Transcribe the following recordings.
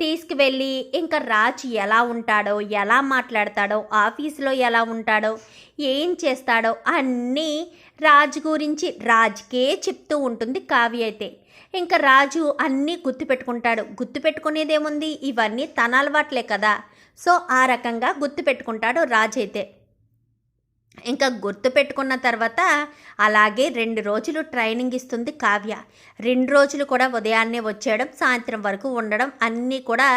తీసుకువెళ్ళి ఇంకా రాజ్ ఎలా ఉంటాడో ఎలా మాట్లాడతాడో ఆఫీస్లో ఎలా ఉంటాడో ఏం చేస్తాడో అన్నీ రాజ్ గురించి రాజ్కే చెప్తూ ఉంటుంది కావ్య అయితే. ఇంకా రాజు అన్నీ గుర్తుపెట్టుకుంటాడు గుర్తుపెట్టుకునేదేముంది ఇవన్నీ తన అలవాట్లే కదా. సో ఆ రకంగా గుర్తుపెట్టుకుంటాడు రాజ్ అయితే. ఇంకా గుర్తు పెట్టుకున్న తర్వాత అలాగే రెండు రోజులు ట్రైనింగ్ ఇస్తుంది కావ్య. రెండు రోజులు కూడా ఉదయాన్నే వచ్చేయడం సాయంత్రం వరకు ఉండడం అన్నీ కూడా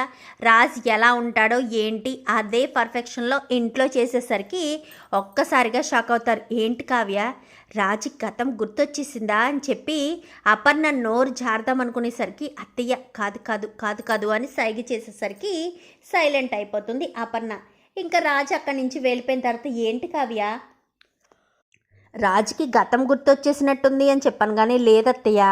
రాజ్ ఎలా ఉంటాడో ఏంటి అదే పర్ఫెక్షన్లో ఇంట్లో చేసేసరికి ఒక్కసారిగా షాక్ అవుతారు. ఏంటి కావ్య? రాజు గతం గుర్తొచ్చేసిందా అని చెప్పి అపర్ణ నోరు జారదాం అనుకునేసరికి అత్తయ్య కాదు కాదు కాదు కాదు అని సైగ చేసేసరికి సైలెంట్ అయిపోతుంది అపర్ణ. ఇంకా రాజు అక్కడి నుంచి వెళ్ళిపోయిన తర్వాత ఏంటి కావ్య? రాజుకి గతం గుర్తొచ్చేసినట్టుంది అని చెప్పాను కానీ లేదత్తయ్య.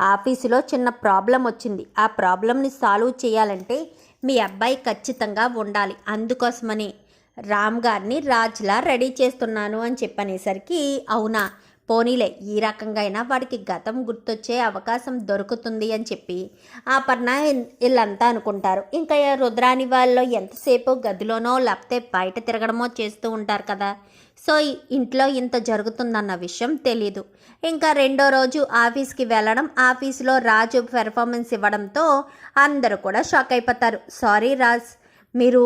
ఆఫీసులో చిన్న ప్రాబ్లం వచ్చింది. ఆ ప్రాబ్లంని సాల్వ్ చేయాలంటే మీ అబ్బాయి ఖచ్చితంగా ఉండాలి. అందుకోసమని రామ్ గారిని రాజ్లా రెడీ చేస్తున్నాను అని చెప్పనేసరికి అవునా? పోనీలే ఈ రకంగా అయినా వాడికి గతం గుర్తొచ్చే అవకాశం దొరుకుతుంది అని చెప్పి ఆ పర్ణ వీళ్ళంతా అనుకుంటారు. ఇంకా రుద్రాని వాళ్ళు ఎంతసేపు గదిలోనో లేకపోతే బయట తిరగడమో చేస్తూ ఉంటారు కదా. సో ఇంట్లో ఇంత జరుగుతుందన్న విషయం తెలీదు. ఇంకా రెండో రోజు ఆఫీస్కి వెళ్ళడం ఆఫీస్లో రాజు పెర్ఫార్మెన్స్ ఇవ్వడంతో అందరూ కూడా షాక్ అయిపోతారు. సారీ రాజ్ మీరు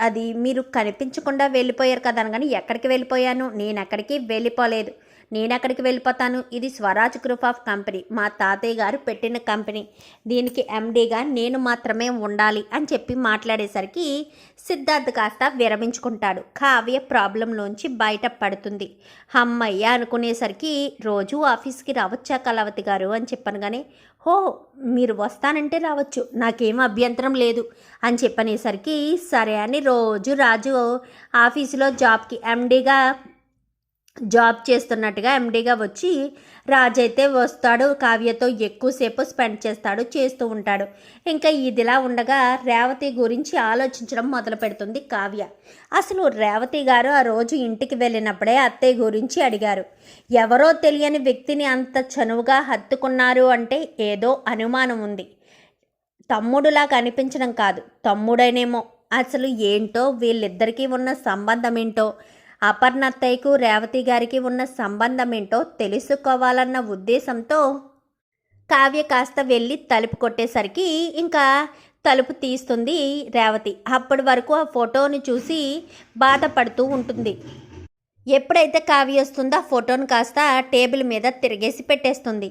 అది మీరు కనిపించకుండా వెళ్ళిపోయారు కదా అనగానే ఎక్కడికి వెళ్ళిపోయాను? నేను ఎక్కడికి వెళ్ళిపోలేదు. నేను ఎక్కడికి వెళ్ళిపోతాను. ఇది స్వరాజ్ గ్రూప్ ఆఫ్ కంపెనీ. మా తాతయ్య గారు పెట్టిన కంపెనీ. దీనికి ఎండీగా నేను మాత్రమే ఉండాలి అని చెప్పి మాట్లాడేసరికి సిద్ధార్థ్ కాస్త విరమించుకుంటాడు. కావ్య ప్రాబ్లంలోంచి బయటపడుతుంది. అమ్మయ్య అనుకునేసరికి రోజు ఆఫీస్కి రావచ్చా కలవతి గారు అని చెప్పాను కానీ హో మీరు వస్తానంటే రావచ్చు. నాకేం అభ్యంతరం లేదు అని చెప్పనేసరికి సరే అని రోజు రాజు ఆఫీసులో జాబ్కి ఎండీగా జాబ్ చేస్తున్నట్టుగా ఎండీగా వచ్చి రాజు అయితే వస్తాడు కావ్యతో ఎక్కువసేపు స్పెండ్ చేస్తాడు చేస్తూ ఉంటాడు. ఇంకా ఇదిలా ఉండగా రేవతి గురించి ఆలోచించడం మొదలు పెడుతుంది కావ్య. అసలు రేవతి గారు ఆ రోజు ఇంటికి వెళ్ళినప్పుడే అత్తయ్య గురించి అడిగారు. ఎవరో తెలియని వ్యక్తిని అంత చనువుగా హత్తుకున్నారు అంటే ఏదో అనుమానం ఉంది. తమ్ముడులా కనిపించడం కాదు. తమ్ముడైనేమో అసలు ఏంటో వీళ్ళిద్దరికీ ఉన్న సంబంధం ఏంటో అపర్ణత్తయ్యకు రేవతి గారికి ఉన్న సంబంధం ఏంటో తెలుసుకోవాలన్న ఉద్దేశంతో కావ్య కాస్త వెళ్ళి తలుపు కొట్టేసరికి ఇంకా తలుపు తీస్తుంది రేవతి. అప్పటి వరకు ఆ ఫోటోని చూసి బాధపడుతూ ఉంటుంది. ఎప్పుడైతే కావ్య వస్తుందో ఆ ఫోటోని కాస్త టేబుల్ మీద తిరిగేసి పెట్టేస్తుంది.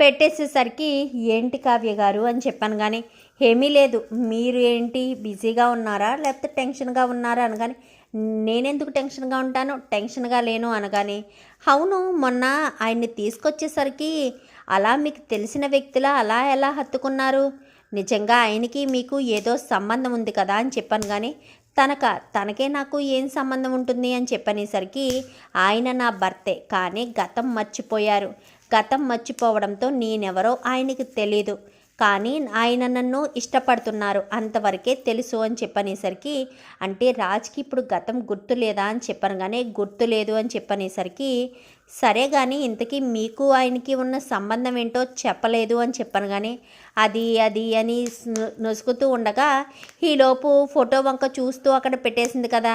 పెట్టేసేసరికి ఏంటి కావ్య గారు అని చెప్పాను కానీ ఏమీ లేదు. మీరు ఏంటి? బిజీగా ఉన్నారా? లేకపోతే టెన్షన్గా ఉన్నారా? అని కానీ నేనెందుకు టెన్షన్గా ఉంటాను? టెన్షన్గా లేను అనగానే అవును మొన్న ఆయన్ని తీసుకొచ్చేసరికి అలా మీకు తెలిసిన వ్యక్తిలా అలా ఎలా హత్తుకున్నారు? నిజంగా ఆయనకి మీకు ఏదో సంబంధం ఉంది కదా? అని చెప్పాను కానీ తనక తనకే నాకు ఏం సంబంధం ఉంటుంది? అని చెప్పనేసరికి ఆయన నా భర్తే కానీ గతం మర్చిపోయారు. గతం మర్చిపోవడంతో నేనెవరో ఆయనకి తెలీదు. కానీ ఆయన నన్ను ఇష్టపడుతున్నారు అంతవరకే తెలుసు అని చెప్పనేసరికి అంటే రాజ్కి ఇప్పుడు గతం గుర్తు లేదా అని చెప్పాను కానీ గుర్తు లేదు అని చెప్పనేసరికి సరే కానీ ఇంతకీ మీకు ఆయనకి ఉన్న సంబంధం ఏంటో చెప్పలేదు అని చెప్పాను కానీ అది అది అని నొసుకుతూ ఉండగా ఈలోపు ఫోటో వంక చూస్తూ అక్కడ పెట్టేసింది కదా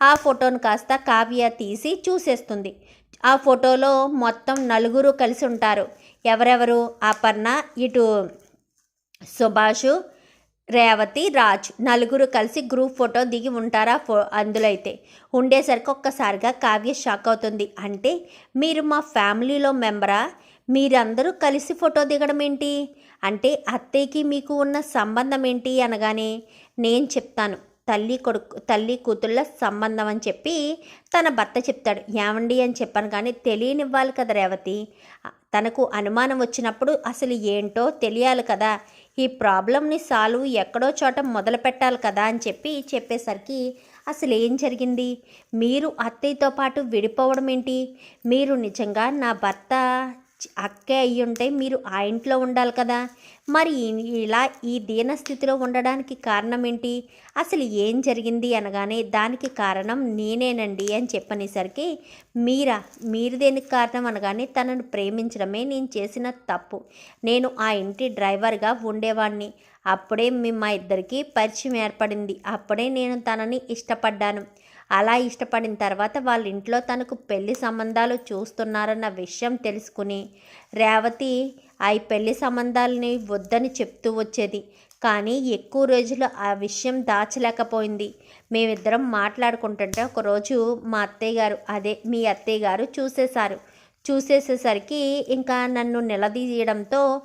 ఆ ఫోటోను కాస్త కావ్య తీసి చూసేస్తుంది. ఆ ఫోటోలో మొత్తం నలుగురు కలిసి ఉంటారు. ఎవరెవరు? అపర్ణ ఇటు సుభాషు రేవతి రాజ్ నలుగురు కలిసి గ్రూప్ ఫోటో దిగి ఉంటారా ఫో అందులో అయితే ఉండేసరికి ఒక్కసారిగా కావ్య షాక్ అవుతుంది. అంటే మీరు మా ఫ్యామిలీలో మెంబరా? మీరందరూ కలిసి ఫోటో దిగడం ఏంటి? అంటే అత్తయ్యకి మీకు ఉన్న సంబంధం ఏంటి అనగానే నేను చెప్తాను. తల్లి కొడుకు తల్లి కూతుళ్ళ సంబంధం అని చెప్పి తన భర్త చెప్తాడు. ఏమండి అని చెప్పాను కానీ తెలియనివ్వాలి కదా రేవతి. తనకు అనుమానం వచ్చినప్పుడు అసలు ఏంటో తెలియాలి కదా. ఈ ప్రాబ్లమ్ని సాల్వ్ ఎక్కడో చోట మొదలు పెట్టాలి కదా అని చెప్పి చెప్పేసరికి అసలు ఏం జరిగింది? మీరు అత్తయ్యతో పాటు విడిపోవడం ఏంటి? మీరు నిజంగా నా భర్త అక్కే అయ్యి ఉంటే మీరు ఆ ఇంట్లో ఉండాలి కదా. మరి ఇలా ఈ దీనస్థితిలో ఉండడానికి కారణం ఏంటి అసలు ఏం జరిగింది అనగానే దానికి కారణం నేనేనండి అని చెప్పనేసరికి మీరా మీరు దేనికి కారణం అనగానే తనను ప్రేమించడమే నేను చేసిన తప్పు. నేను ఆ ఇంటి డ్రైవర్గా ఉండేవాడిని అప్పుడే మీ మా ఇద్దరికి పరిచయం ఏర్పడింది. అప్పుడే నేను తనని ఇష్టపడ్డాను. అలా ఇష్టపడిన తర్వాత వాళ్ళ ఇంట్లో తనకు పెళ్ళి సంబంధాలు చూస్తున్నారన్న విషయం తెలుసుకుని రేవతి ఆ పెళ్ళి సంబంధాలని వద్దని చెప్తూ వచ్చేది. కానీ ఎక్కువ రోజులు ఆ విషయం దాచలేకపోయింది. మేమిద్దరం మాట్లాడుకుంటుంటే ఒకరోజు మా అత్తయ్య గారు అదే మీ అత్తయ్య గారు చూసేశారు. చూసేసేసరికి ఇంకా నన్ను నిలదీయడంతో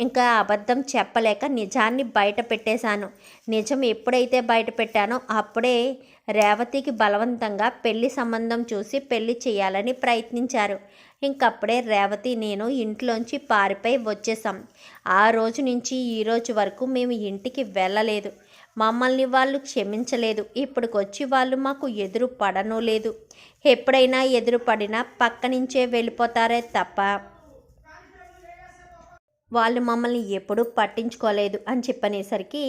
ఇంకా అబద్ధం చెప్పలేక నిజాన్ని బయట పెట్టేశాను. నిజం ఎప్పుడైతే బయట పెట్టానో అప్పుడే రేవతికి బలవంతంగా పెళ్ళి సంబంధం చూసి పెళ్ళి చేయాలని ప్రయత్నించారు. ఇంకప్పుడే రేవతి నేను ఇంట్లోంచి పారిపై వచ్చేసాం ఆ రోజు నుంచి ఈ రోజు వరకు మేము ఇంటికి వెళ్ళలేదు. మమ్మల్ని వాళ్ళు క్షమించలేదు. ఇప్పటికొచ్చి వాళ్ళు మాకు ఎదురు పడనూ లేదు ఎప్పుడైనా ఎదురు పడినా పక్క నుంచే వెళ్ళిపోతారే తప్ప వాళ్ళు మమ్మల్ని ఎప్పుడూ పట్టించుకోలేదు అని చెప్పనేసరికి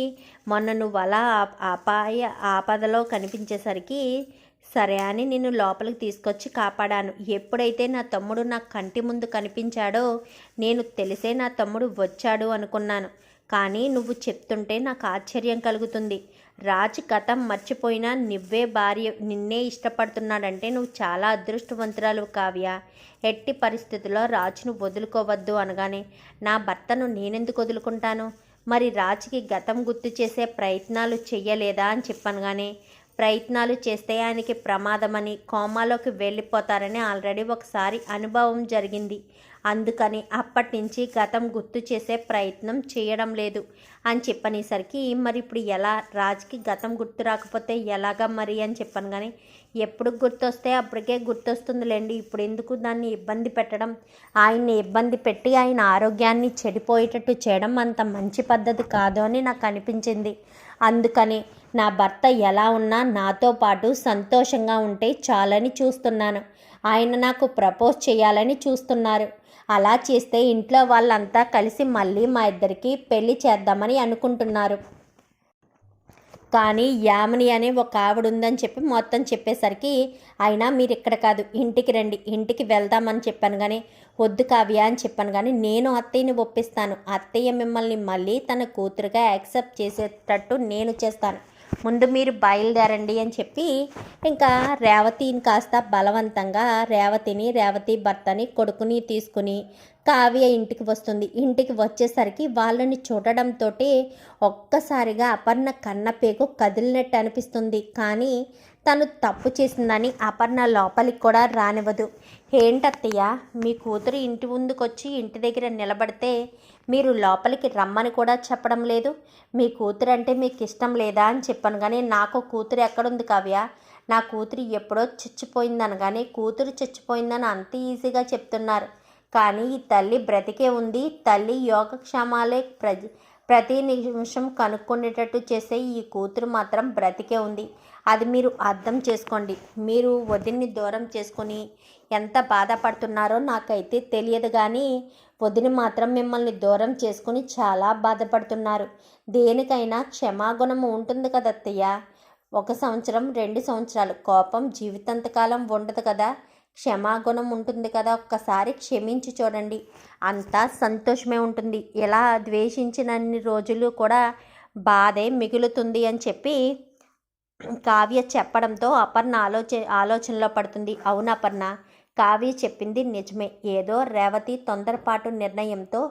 మొన్న నువ్వు అలా అపాయ ఆపదలో కనిపించేసరికి సరే అని నేను లోపలికి తీసుకొచ్చి కాపాడాను. ఎప్పుడైతే నా తమ్ముడు నా కంటి ముందు కనిపించాడో నేను తెలిసే నా తమ్ముడు వచ్చాడు అనుకున్నాను. కానీ నువ్వు చెప్తుంటే నాకు ఆశ్చర్యం కలుగుతుంది. రాజ్ గతం మర్చిపోయినా నువ్వే భార్య నిన్నే ఇష్టపడుతున్నాడంటే నువ్వు చాలా అదృష్టవంతురాలు కావ్య. ఎట్టి పరిస్థితుల్లో రాజును వదులుకోవద్దు అనగానే నా భర్తను నేనెందుకు వదులుకుంటాను? మరి రాజుకి గతం గుర్తు చేసే ప్రయత్నాలు చెయ్యలేదా అని చెప్పనగానే ప్రయత్నాలు చేస్తే ఆయనకి ప్రమాదమని కోమాలోకి వెళ్ళిపోతారని ఆల్రెడీ ఒకసారి అనుభవం జరిగింది. అందుకని అప్పటి నుంచి గతం గుర్తు చేసే ప్రయత్నం చేయడం లేదు అని చెప్పనేసరికి మరి ఇప్పుడు ఎలా? రాజుకి గతం గుర్తు రాకపోతే ఎలాగా మరి అని చెప్పాను కానీ ఎప్పుడు గుర్తొస్తే అప్పటికే గుర్తొస్తుందిలేండి. ఇప్పుడు ఎందుకు దాన్ని ఇబ్బంది పెట్టడం? ఆయన్ని ఇబ్బంది పెట్టి ఆయన ఆరోగ్యాన్ని చెడిపోయేటట్టు చేయడం అంత మంచి పద్ధతి కాదు అని నాకు అనిపించింది. అందుకని నా భర్త ఎలా ఉన్నా నాతో పాటు సంతోషంగా ఉంటే చాలని చూస్తున్నాను. ఆయన నాకు ప్రపోజ్ చేయాలని చూస్తున్నారు. అలా చేస్తే ఇంట్లో వాళ్ళంతా కలిసి మళ్ళీ మా ఇద్దరికి పెళ్ళి చేద్దామని అనుకుంటున్నారు. కానీ యామిని అనే ఒక ఆవిడ ఉందని చెప్పి మొత్తం చెప్పేసరికి అయినా మీరు ఇక్కడ కాదు ఇంటికి రండి ఇంటికి వెళ్దామని చెప్పాను కానీ వద్దు కావ్య అని చెప్పాను కానీ నేను అత్తయ్యని ఒప్పిస్తాను. అత్తయ్య మిమ్మల్ని మళ్ళీ తన కూతురుగా యాక్సెప్ట్ చేసేటట్టు నేను చేస్తాను. ముందు మీరు బయలుదేరండి అని చెప్పి ఇంకా రేవతిని కాస్త బలవంతంగా రేవతిని రేవతి భర్తని కొడుకుని తీసుకుని కావ్య ఇంటికి వస్తుంది. ఇంటికి వచ్చేసరికి వాళ్ళని చూడడంతో ఒక్కసారిగా అపర్ణ కన్నపేగు కదిలినట్టు అనిపిస్తుంది. కానీ తను తప్పు చేసిందని అపర్ణ లోపలికి కూడా రానివ్వదు. ఏంటత్తయ్య మీ కూతురు ఇంటి ముందుకొచ్చి ఇంటి దగ్గర నిలబడితే మీరు లోపలికి రమ్మని కూడా చెప్పడం లేదు. మీ కూతురు అంటే మీకు ఇష్టం లేదా అని చెప్పాను కానీ నాకు కూతురు ఎక్కడుంది కావ్య? నా కూతురు ఎప్పుడో చచ్చిపోయింది అనగానే కూతురు చచ్చిపోయిందని అంత ఈజీగా చెప్తున్నారు. కానీ ఈ తల్లి బ్రతికే ఉంది. తల్లి యోగక్షేమాలే ప్రతి నిమిషం కనుక్కునేటట్టు చేసే ఈ కూతురు మాత్రం బ్రతికే ఉంది. అది మీరు అర్థం చేసుకోండి. మీరు వదిన్ని దూరం చేసుకొని ఎంత బాధపడుతున్నారో నాకైతే తెలియదు కానీ వదిన మాత్రం మిమ్మల్ని దూరం చేసుకుని చాలా బాధపడుతున్నారు. దేనికైనా క్షమాగుణం ఉంటుంది కదా అత్తయ్య. ఒక సంవత్సరం రెండు సంవత్సరాలు కోపం జీవితాంతకాలం ఉండదు కదా. క్షమాగుణం ఉంటుంది కదా. ఒక్కసారి క్షమించి చూడండి. అంతా సంతోషమే ఉంటుంది. ఇలా ద్వేషించినన్ని రోజులు కూడా బాధే మిగులుతుంది అని చెప్పి కావ్య చెప్పడంతో అపర్ణ ఆలోచ ఆలోచనలో పడుతుంది. అవును అపర్ణ కావ్య చెప్పింది నిజమే. ఏదో రేవతి తొందరపాటు నిర్ణయంతో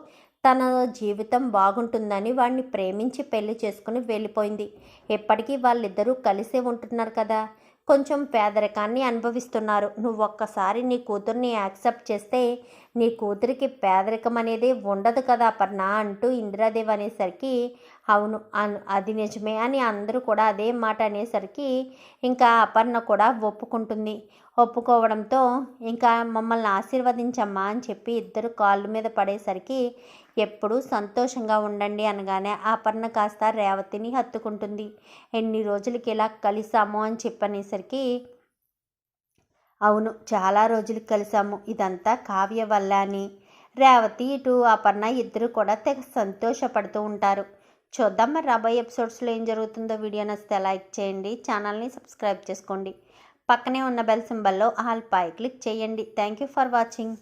తన జీవితం బాగుంటుందని వాడిని ప్రేమించి పెళ్ళి చేసుకుని వెళ్ళిపోయింది. ఎప్పటికీ వాళ్ళిద్దరూ కలిసే ఉంటున్నారు కదా. కొంచెం పేదరికాన్ని అనుభవిస్తున్నారు. నువ్వు ఒక్కసారి నీ కూతుర్ని యాక్సెప్ట్ చేస్తే నీ కూతురికి పేదరికం అనేది ఉండదు కదా అపర్ణ అంటూ ఇందిరాదేవి అనేసరికి అవును అది నిజమే అని అందరూ కూడా అదే మాట అనేసరికి ఇంకా అపర్ణ కూడా ఒప్పుకుంటుంది. ఒప్పుకోవడంతో ఇంకా మమ్మల్ని ఆశీర్వదించమ్మా అని చెప్పి ఇద్దరు కాళ్ళ మీద పడేసరికి ఎప్పుడూ సంతోషంగా ఉండండి అనగానే అపర్ణ కాస్త రేవతిని హత్తుకుంటుంది. ఎన్ని రోజులకి ఇలా కలిసాము అని చెప్పనేసరికి అవును చాలా రోజులకి కలిసాము. ఇదంతా కావ్య వల్ల అని రేవతి ఇటు అపర్ణ ఇద్దరు కూడా తెగ సంతోషపడుతూ ఉంటారు. చూద్దాం మరి రాబోయే ఎపిసోడ్స్లో ఏం జరుగుతుందో వీడియో నచ్చితే లైక్ చేయండి ఛానల్ని సబ్స్క్రైబ్ చేసుకోండి. పక్కనే ఉన్న బెల్ సింబల్లో ఆల్ పై క్లిక్ చేయండి. Thank you for watching.